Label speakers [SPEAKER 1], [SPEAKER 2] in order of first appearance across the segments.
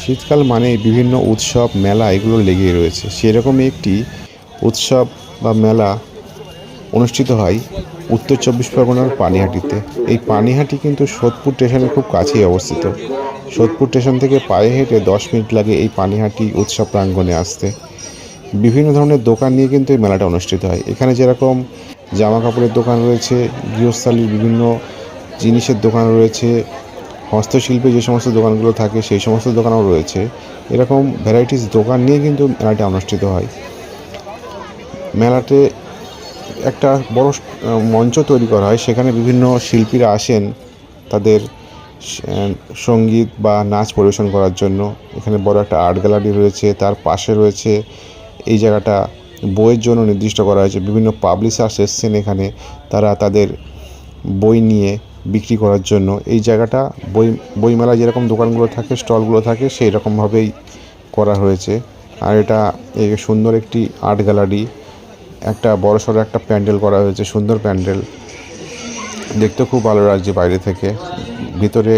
[SPEAKER 1] শীতকাল মানে বিভিন্ন উৎসব, মেলা এগুলো লেগেই রয়েছে। সেরকমই একটি উৎসব বা মেলা অনুষ্ঠিত হয় উত্তর চব্বিশ পরগনার পানিহাটিতে। এই পানিহাটি কিন্তু সোদপুর স্টেশনের খুব কাছেই অবস্থিত। সোদপুর স্টেশন থেকে পায়ে হেঁটে দশ মিনিট লাগে এই পানিহাটি উৎসব প্রাঙ্গণে আসতে। বিভিন্ন ধরনের দোকান নিয়ে কিন্তু এই মেলাটা অনুষ্ঠিত হয়। এখানে যেরকম জামা কাপড়ের দোকান রয়েছে, গৃহস্থালির বিভিন্ন জিনিসের দোকান রয়েছে হস্তশিল্পে যে সমস্ত দোকানগুলো থাকে, সেই সমস্ত দোকানও রয়েছে। এরকম ভ্যারাইটিস দোকান নিয়ে কিন্তু মেলাটা অনুষ্ঠিত হয়। মেলাতে একটা বড় মঞ্চ তৈরি করা হয়। সেখানে বিভিন্ন শিল্পীরা আসেন তাদের সংগীত বা নাচ পরিবেশন করার জন্য। এখানে বড় একটা আর্ট গ্যালারি রয়েছে, তার পাশে রয়েছে এই জায়গাটা। বইয়ের জন্য নির্দিষ্ট করা হয়েছে। বিভিন্ন পাবলিশার্স এসছেন এখানে। তারা তাদের বই নিয়ে বিক্রি করার জন্য। এই জায়গাটা বই বইমেলা যেরকম দোকানগুলো থাকে, স্টলগুলো থাকে, সেই রকমভাবেই করা হয়েছে। আর এটা সুন্দর একটি আর্ট গ্যালারি, একটা বড় সড়ো একটা প্যান্ডেল করা হয়েছে, সুন্দর প্যান্ডেল। দেখতে খুব ভালো লাগছে বাইরে থেকে। ভিতরে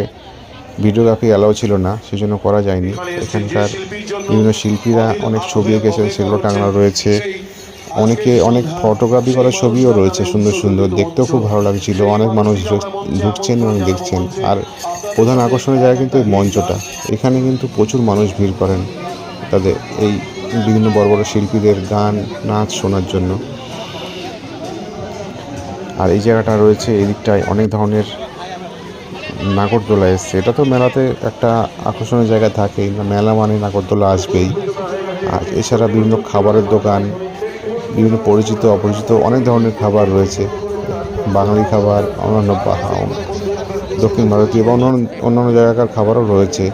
[SPEAKER 1] ভিডিওগ্রাফি অ্যালাউ ছিল না সেই জন্য করা যায়নি। এখানকার বিভিন্ন শিল্পীরা অনেক ছবি এঁকেছেন, সেগুলো টাঙানো রয়েছে। অনেকে অনেক ফটোগ্রাফি করা ছবিও রয়েছে সুন্দর সুন্দর। দেখতেও খুব ভালো লাগছিল। অনেক মানুষ ঢুকছেন এবং দেখছেন। আর প্রধান আকর্ষণের জায়গা কিন্তু এই মঞ্চটা। এখানে কিন্তু প্রচুর মানুষ ভিড় করেন তাদের এই বিভিন্ন বড় বড় শিল্পীদের গান, নাচ শোনার জন্য। আর এই জায়গাটা রয়েছে এই দিকটায় অনেক ধরনের নাগরদোলা এসছে। এটা তো মেলাতে একটা আকর্ষণীয় জায়গা থাকেই। মেলা মানে নাগরদোলা আসবেই। আর এছাড়া বিভিন্ন খাবারের দোকান বিভিন্ন পরিচিত, অপরিচিত অনেক ধরনের খাবার রয়েছে। বাঙালি খাবার, অন্যান্য দক্ষিণ ভারতীয় বা অন্যান্য অন্যান্য জায়গাকার খাবারও রয়েছে।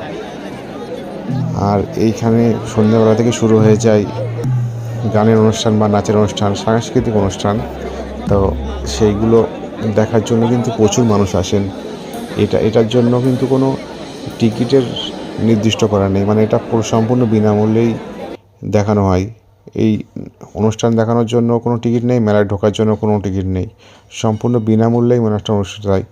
[SPEAKER 1] আর এইখানে সন্ধ্যাবেলা থেকে শুরু হয়ে যায় গানের অনুষ্ঠান বা নাচের অনুষ্ঠান, সাংস্কৃতিক অনুষ্ঠান। তো সেইগুলো দেখার জন্য কিন্তু প্রচুর মানুষ আসেন। এটা, এটার জন্য কিন্তু কোনো টিকিটের নির্দিষ্ট করা নেই। মানে এটা পুরো সম্পূর্ণ বিনামূল্যেই দেখানো হয়। এই অনুষ্ঠান দেখানোর জন্য কোনো টিকিট নেই, মেলায় ঢোকার জন্য কোনো টিকিট নেই। সম্পূর্ণ বিনামূল্যেই অনুষ্ঠান অনুষ্ঠিত হয়।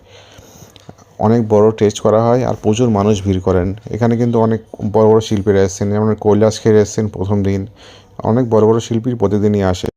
[SPEAKER 1] অনেক বড় টেস্ট করা হয় আর প্রচুর মানুষ ভিড় করেন। এখানে কিন্তু অনেক বড় বড় শিল্পীরা এসেছেন, যেমন কৈলাস খেয়ে এসেছেন প্রথম দিন। অনেক বড় বড় শিল্পীর প্রতিদিনই আসে।